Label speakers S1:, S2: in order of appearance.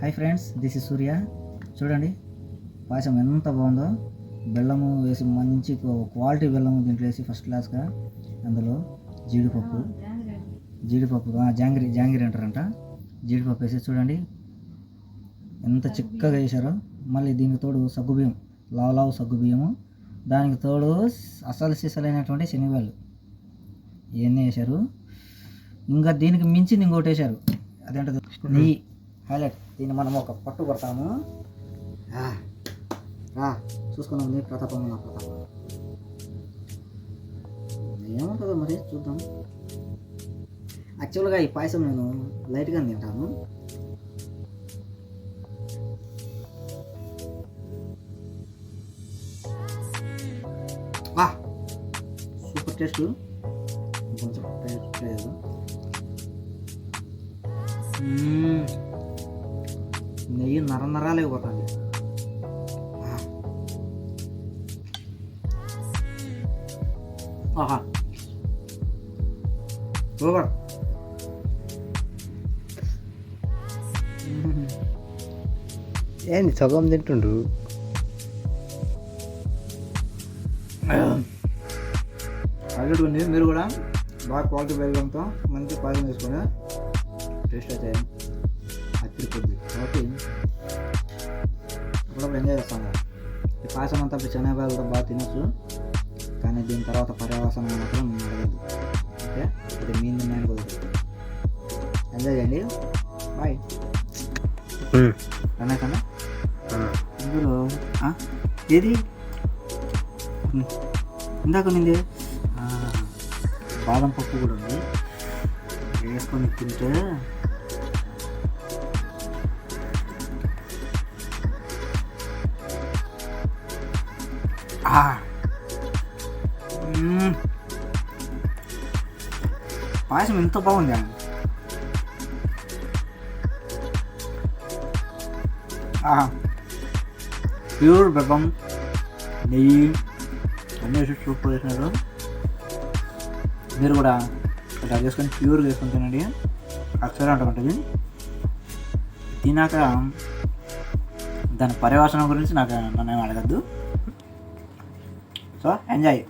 S1: Hi friends this is Surya చూడండి పాయసం ఎంత బాగుందో. బెల్లము వేసి మంచి క్వాలిటీ బెల్లము దీంట్లో వేసి ఫస్ట్ క్లాస్గా అందులో జీడిపప్పు. జీడిపప్పు ఆ, జాంగిరి జాంగిరి అంటారంట. జీడిపప్పు వేసి చూడండి ఎంత చిక్కగా వేశారో మళ్ళీ దీనికి తోడు సగ్గుబియ్యం లావు లావు సగ్గుబియ్యము దానికి తోడు అసలు సిసలైనటువంటి శనగలు ఇవన్నీ వేశారు. ఇంకా దీనికి మించి ఇంకోటి వేశారు. అదేంటది? నెయ్యి. హైలైట్. దీన్ని మనం ఒక పట్టు కొడతాము. రా చూసుకున్నాం నీ ప్రతాపం నా ప్రతాపం. ఏముంటుందో మరి చూద్దాం. యాక్చువల్గా ఈ పాయసం నేను లైట్గా తింటాను. Super taste. కొంచెం టేస్ట్ లేదు. నెయ్యి నర నరాలేకపోతుంది ఆహా. సూపర్.
S2: ఏంది సగం తింటుండ్రు?
S1: హైలైట్ ఉంది మీరు కూడా బాగా క్వాలిటీ బెల్లంతో మంచి పాయసం చేసుకొని టేస్ట్ అయితే అచ్చిరిపోద్ది కాబట్టి అప్పుడప్పుడు ఎంజాయ్ చేస్తాం కదా ఈ పాయసం అంతా శనగబాలతో బాగా తినొచ్చు కానీ దీని తర్వాత పర్యావసనం మాత్రం నేను అడగదు ఓకే ఇది మీ నిర్ణయానికి కుదరదు ఎంజాయ్ చేయండి బాయ్ కన్నా కన్నా ఇందులో ఏది ఇందాక నింది బాదం పప్పు కూడా ఉంది వేసుకొని తింటే పాయసం ఎంత బాగుంది ఆహా ప్యూర్ బెల్లం నెయ్యి అన్నీ వేసి సూపర్ వేసినారు మీరు కూడా ఇలా చేసుకొని ప్యూర్గా వేసుకొని తినండి అక్షరం అంటుంటుంది తినాక దాని పర్యవసనం గురించి నాకు నన్ను ఏం అడగద్దు. So enjoy